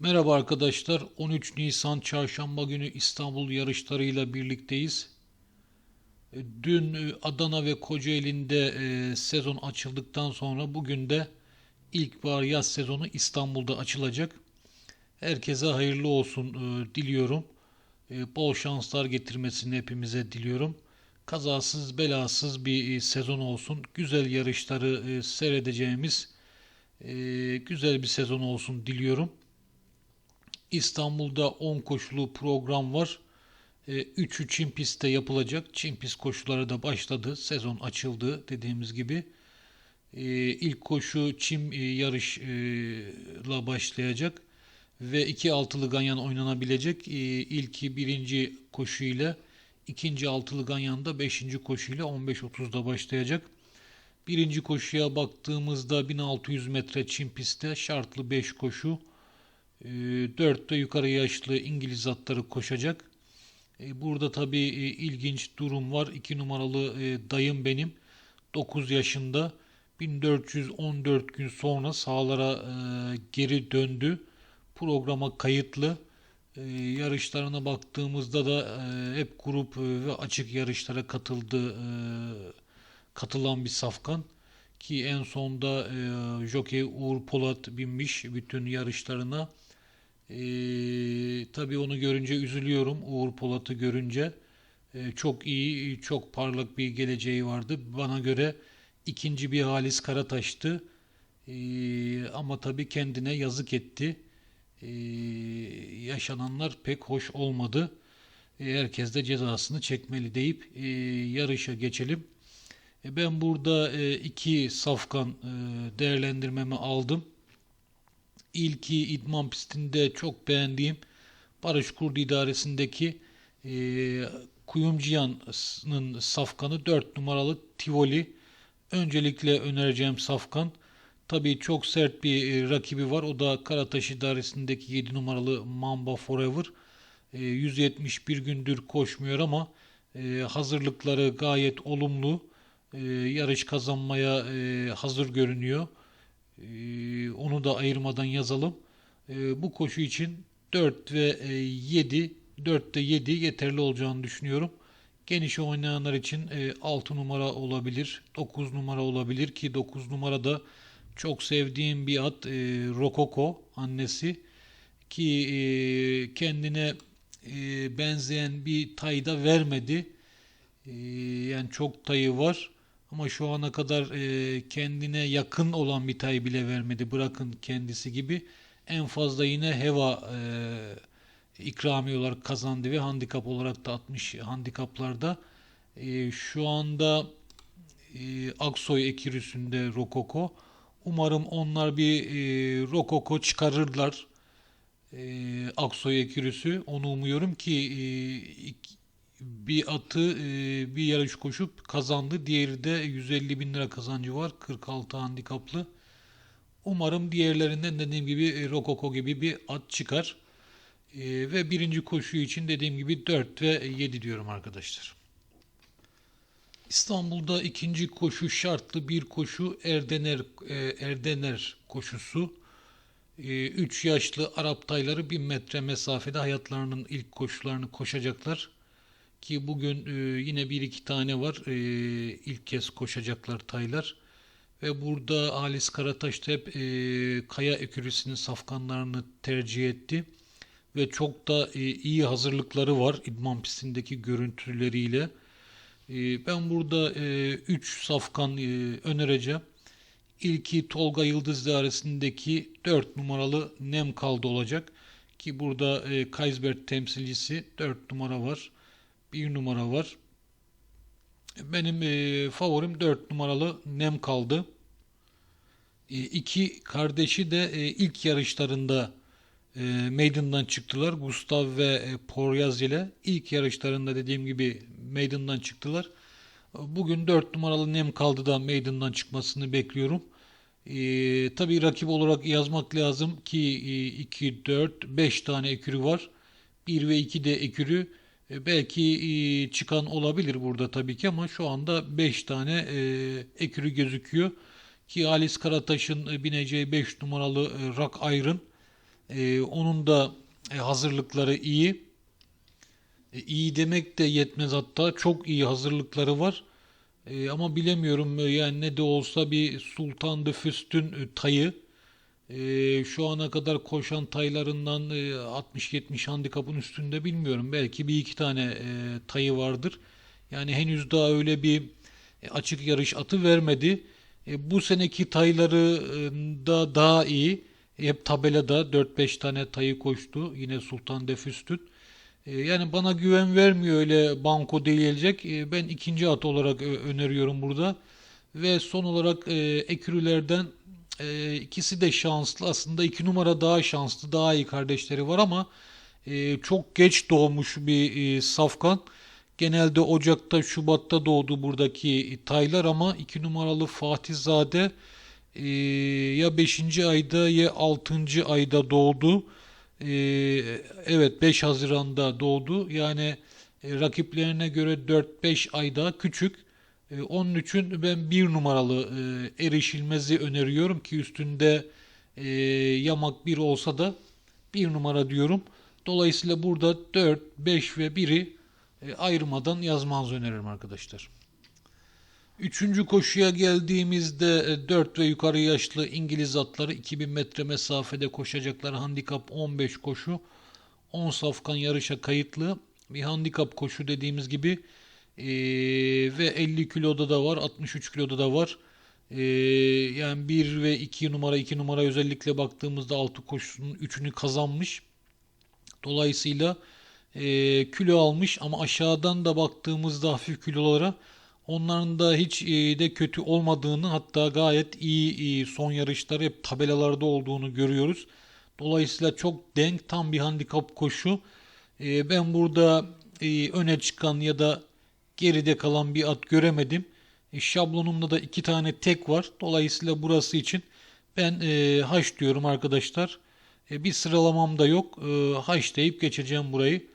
Merhaba arkadaşlar. 13 Nisan Çarşamba günü İstanbul yarışlarıyla birlikteyiz. E, Dün e, Adana ve Kocaeli'nde e, sezon açıldıktan sonra bugün de ilkbahar yaz sezonu İstanbul'da açılacak. Herkese hayırlı olsun diliyorum. Bol şanslar getirmesini hepimize diliyorum. Kazasız belasız bir sezon olsun. Güzel yarışları seyredeceğimiz güzel bir sezon olsun diliyorum. İstanbul'da 10 koşulu program var. 3'ü Çin pistte yapılacak. Çin pist koşuları da başladı. Sezon açıldı dediğimiz gibi. E, İlk koşu çim e, yarışla başlayacak ve iki altılı ganyan oynanabilecek. E, İlki birinci koşu ile ikinci altılı ganyan da beşinci koşu ile 15.30'da başlayacak. Birinci koşuya baktığımızda 1600 metre çim pistte şartlı 5 koşu. E, 4 de yukarı yaşlı İngiliz atları koşacak. E, Burada tabii e, ilginç durum var. 2 numaralı e, dayım benim 9 yaşında 1414 gün sonra sahalara e, geri döndü. Programa kayıtlı. Yarışlarına baktığımızda da e, hep grup ve açık yarışlara katıldı katılan bir safkan ki en sonda e, Jockey Uğur Polat binmiş bütün yarışlarına. E, tabii onu görünce üzülüyorum. Uğur Polat'ı görünce. E, çok iyi, çok parlak bir geleceği vardı. Bana göre ikinci bir Halis Karataş'tı. E, ama tabii kendine yazık etti. E, yaşananlar pek hoş olmadı. E, herkes de cezasını çekmeli deyip e, yarışa geçelim. E, ben burada e, iki safkan e, değerlendirmemi aldım. İlki idman pistinde çok beğendiğim Barış Kurdu idaresindeki e, Kuyumcuyan'ın safkanı 4 numaralı Tivoli. Öncelikle önereceğim safkan. Tabii çok sert bir e, rakibi var. O da Karataş idaresindeki 7 numaralı Mamba Forever. E, 171 gündür koşmuyor ama e, hazırlıkları gayet olumlu. E, yarış kazanmaya e, hazır görünüyor. Ee, onu da ayırmadan yazalım. Ee, bu koşu için 4 ve e, 7, 4'te 7 yeterli olacağını düşünüyorum. Geniş oynayanlar için e, 6 numara olabilir, 9 numara olabilir ki 9 numara da çok sevdiğim bir at e, Rokoko annesi ki e, kendine e, benzeyen bir tayda vermedi. E, yani çok tayı var. Ama şu ana kadar e, kendine yakın olan bir tay bile vermedi. Bırakın kendisi gibi. En fazla yine Heva e, ikramiye olarak kazandı ve handikap olarak da 60 handikaplarda. E, şu anda e, Aksoy ekürüsünde Rokoko. Umarım onlar bir e, Rokoko çıkarırlar. E, Aksoy ekürüsü. Onu umuyorum ki e, bir atı e, bir yarış koşup kazandı. Diğeri de 150 bin lira kazancı var. 46 handikaplı. Umarım diğerlerinden dediğim gibi e, Rokoko gibi bir at çıkar. E, ve birinci koşu için dediğim gibi 4 ve 7 diyorum arkadaşlar. İstanbul'da ikinci koşu şartlı bir koşu Erdener Erdener koşusu. 3 yaşlı Arap tayları 1000 metre mesafede hayatlarının ilk koşularını koşacaklar. Ki bugün e, yine bir iki tane var. E, ilk kez koşacaklar taylar. Ve burada Halis Karataş da hep e, kaya ekürüsünün safkanlarını tercih etti. Ve çok da e, iyi hazırlıkları var idman pistindeki görüntüleriyle. E, ben burada 3 e, safkan e, önereceğim. İlki Tolga Yıldız dairesindeki 4 numaralı Nem kaldı olacak. Ki burada e, Kaysberg temsilcisi 4 numara var bir numara var. Benim e, favorim 4 numaralı Nem kaldı. E, iki kardeşi de e, ilk yarışlarında e, meydandan çıktılar. Gustav ve e, Poryaz ile ilk yarışlarında dediğim gibi meydandan çıktılar. Bugün 4 numaralı Nem kaldı da meydandan çıkmasını bekliyorum. E, tabii rakip olarak yazmak lazım ki e, 2, 4, 5 tane ekürü var. 1 ve 2 de ekürü. E, belki e, çıkan olabilir burada tabii ki ama şu anda 5 tane e, ekürü gözüküyor. Ki Alice Karataş'ın bineceği 5 numaralı Rock Iron E, onun da e, hazırlıkları iyi. E, iyi demek de yetmez hatta çok iyi hazırlıkları var. E, ama bilemiyorum e, yani ne de olsa bir Sultan de Füst'ün e, tayı. E, şu ana kadar koşan taylarından e, 60-70 handikapın üstünde bilmiyorum. Belki bir iki tane e, tayı vardır. Yani henüz daha öyle bir e, açık yarış atı vermedi. E, bu seneki tayları e, da daha iyi. Hep tabelada 4-5 tane tayı koştu. Yine Sultan de Füst'ün. E, Yani bana güven vermiyor öyle banko değilecek. E, Ben ikinci at olarak ö- öneriyorum burada. Ve son olarak e, ekürülerden e, ikisi de şanslı. Aslında iki numara daha şanslı. Daha iyi kardeşleri var ama e, çok geç doğmuş bir e, safkan. Genelde Ocak'ta, Şubat'ta doğdu buradaki taylar ama iki numaralı Fatihzade e, ya beşinci ayda ya altıncı ayda doğdu. E, evet 5 Haziran'da doğdu. Yani e, rakiplerine göre 4-5 ayda küçük. E, onun için ben bir numaralı e, erişilmezi öneriyorum ki üstünde e, yamak bir olsa da bir numara diyorum. Dolayısıyla burada 4, 5 ve 1'i e, ayırmadan yazmanızı öneririm arkadaşlar. Üçüncü koşuya geldiğimizde 4 ve yukarı yaşlı İngiliz atları 2000 metre mesafede koşacaklar. Handikap 15 koşu. 10 safkan yarışa kayıtlı. Bir handikap koşu dediğimiz gibi e, ve 50 kiloda da var, 63 kiloda da var. E, yani 1 ve 2 numara, 2 numara özellikle baktığımızda 6 koşusunun 3'ünü kazanmış. Dolayısıyla e, kilo almış ama aşağıdan da baktığımızda hafif kilolara onların da hiç e, de kötü olmadığını hatta gayet iyi e, son yarışları hep tabelalarda olduğunu görüyoruz. Dolayısıyla çok denk tam bir handikap koşu. E, ben burada e, öne çıkan ya da geride kalan bir at göremedim. E, şablonumda da iki tane tek var. Dolayısıyla burası için ben e, haş diyorum arkadaşlar. E, bir sıralamam da yok. E, haş deyip geçeceğim burayı.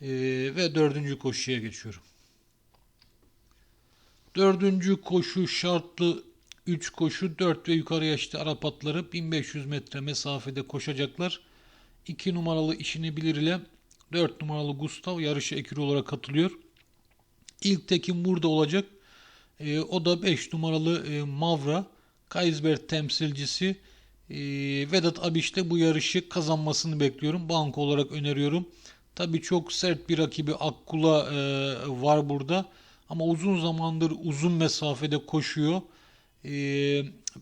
E, ve dördüncü koşuya geçiyorum. Dördüncü koşu şartlı 3 koşu 4 ve yukarı yaşlı Arap atları 1500 metre mesafede koşacaklar. 2 numaralı işini bilir ile 4 numaralı Gustav yarışa ekürü olarak katılıyor. İlk tekim burada olacak. E, o da 5 numaralı e, Mavra. Kaysberg temsilcisi e, Vedat Abiş de bu yarışı kazanmasını bekliyorum. Banko olarak öneriyorum. Tabii çok sert bir rakibi Akkula e, var burada. Ama uzun zamandır uzun mesafede koşuyor. E,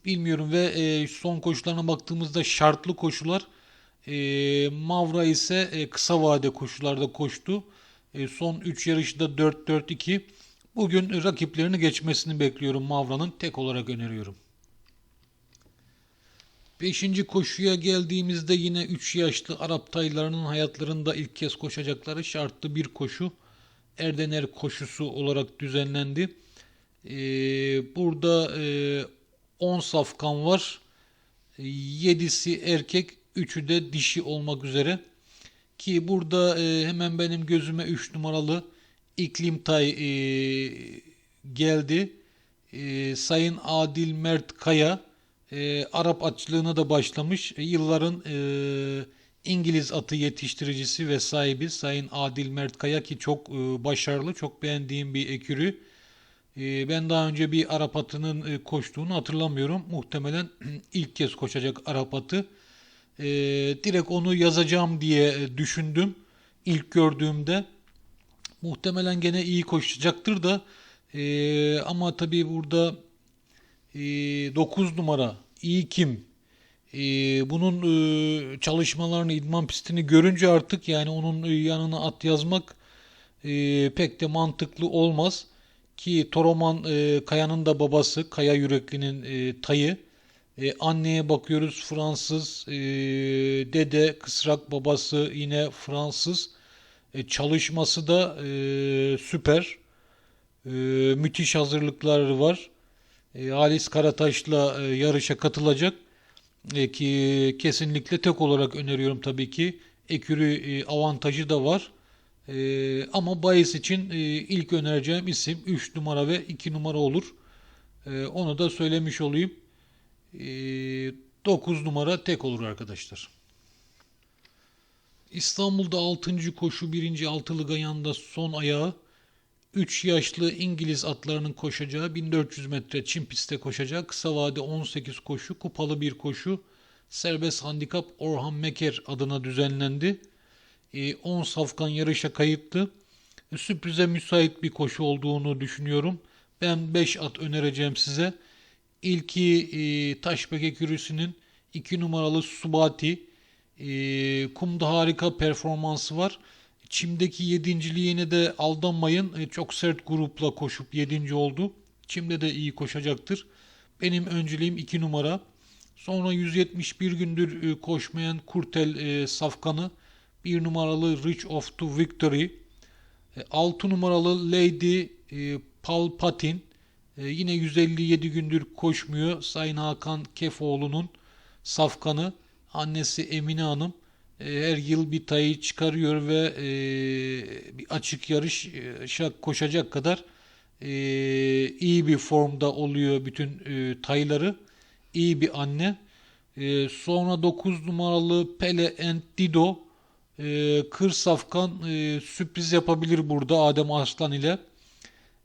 bilmiyorum ve e, son koşularına baktığımızda şartlı koşular. E, Mavra ise e, kısa vade koşularda koştu. E, son 3 yarışta 4-4-2. Bugün rakiplerini geçmesini bekliyorum Mavra'nın. Tek olarak öneriyorum. Beşinci koşuya geldiğimizde yine 3 yaşlı Arap taylarının hayatlarında ilk kez koşacakları şartlı bir koşu. Erdener koşusu olarak düzenlendi. Ee, burada 10 e, safkan var. 7'si erkek, 3'ü de dişi olmak üzere. Ki burada e, hemen benim gözüme 3 numaralı İklim Tay e, geldi. E, Sayın Adil Mert Kaya e, Arap atçılığına da başlamış. E, yılların e, İngiliz atı yetiştiricisi ve sahibi Sayın Adil Mert Kaya ki çok e, başarılı, çok beğendiğim bir ekürü. E, ben daha önce bir Arap atının e, koştuğunu hatırlamıyorum. Muhtemelen ilk kez koşacak Arap atı. E, direkt onu yazacağım diye düşündüm ilk gördüğümde. Muhtemelen gene iyi koşacaktır da e, ama tabii burada e, 9 numara iyi kim? E, bunun e, çalışmalarını, idman pistini görünce artık yani onun yanına at yazmak e, pek de mantıklı olmaz. Ki Toroman e, Kaya'nın da babası, Kaya Yürekli'nin e, tayı. E, anneye bakıyoruz Fransız, e, dede Kısrak babası yine Fransız. E, çalışması da e, süper. E, müthiş hazırlıkları var. E, Halis Karataş'la e, yarışa katılacak. E, ki kesinlikle tek olarak öneriyorum tabii ki. Ekürü e, avantajı da var. E, ama bahis için e, ilk önereceğim isim 3 numara ve 2 numara olur. E, onu da söylemiş olayım. E, 9 numara tek olur arkadaşlar. İstanbul'da 6. koşu 1. altılı Ganyan'da son ayağı 3 yaşlı İngiliz atlarının koşacağı 1400 metre çim pistte koşacak. Kısa vade 18 koşu, kupalı bir koşu. Serbest handikap Orhan Meker adına düzenlendi. E, 10 safkan yarışa kayıttı. Sürprize müsait bir koşu olduğunu düşünüyorum. Ben 5 at önereceğim size. İlki e, Taşbek Ekürüsü'nün 2 numaralı Subati. E, kumda harika performansı var. Çim'deki yedinciliğine de aldanmayın. E, çok sert grupla koşup yedinci oldu. Çim'de de iyi koşacaktır. Benim önceliğim 2 numara. Sonra 171 gündür e, koşmayan Kurtel e, Safkan'ı 1 numaralı Reach of to Victory 6 numaralı Lady e, Palpatine e, yine 157 gündür koşmuyor. Sayın Hakan Kefoğlu'nun safkanı annesi Emine Hanım e, her yıl bir tayı çıkarıyor ve e, bir açık yarışa koşacak kadar e, iyi bir formda oluyor bütün e, tayları. İyi bir anne. E, sonra 9 numaralı Pele and Dido e, Kır Safkan e, sürpriz yapabilir burada Adem Arslan ile.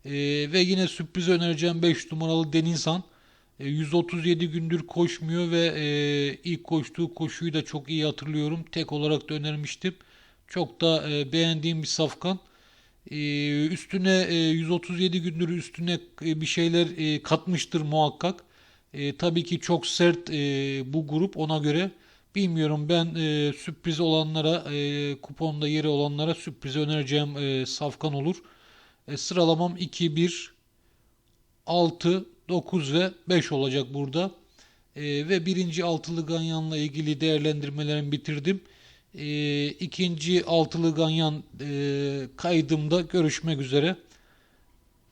E, ve yine sürpriz önereceğim 5 numaralı Denizhan. E, 137 gündür koşmuyor ve e, ilk koştuğu koşuyu da çok iyi hatırlıyorum. Tek olarak da önermiştim. Çok da e, beğendiğim bir safkan. E, üstüne e, 137 gündür üstüne e, bir şeyler e, katmıştır muhakkak. E, tabii ki çok sert e, bu grup ona göre. Bilmiyorum ben e, sürpriz olanlara, e, kuponda yeri olanlara sürpriz önereceğim e, safkan olur. E, sıralamam 2, 1, 6, 9 ve 5 olacak burada. E, ve birinci altılı ganyanla ilgili değerlendirmelerimi bitirdim. E, ikinci altılı ganyan e, kaydımda görüşmek üzere.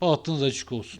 Bahtınız açık olsun.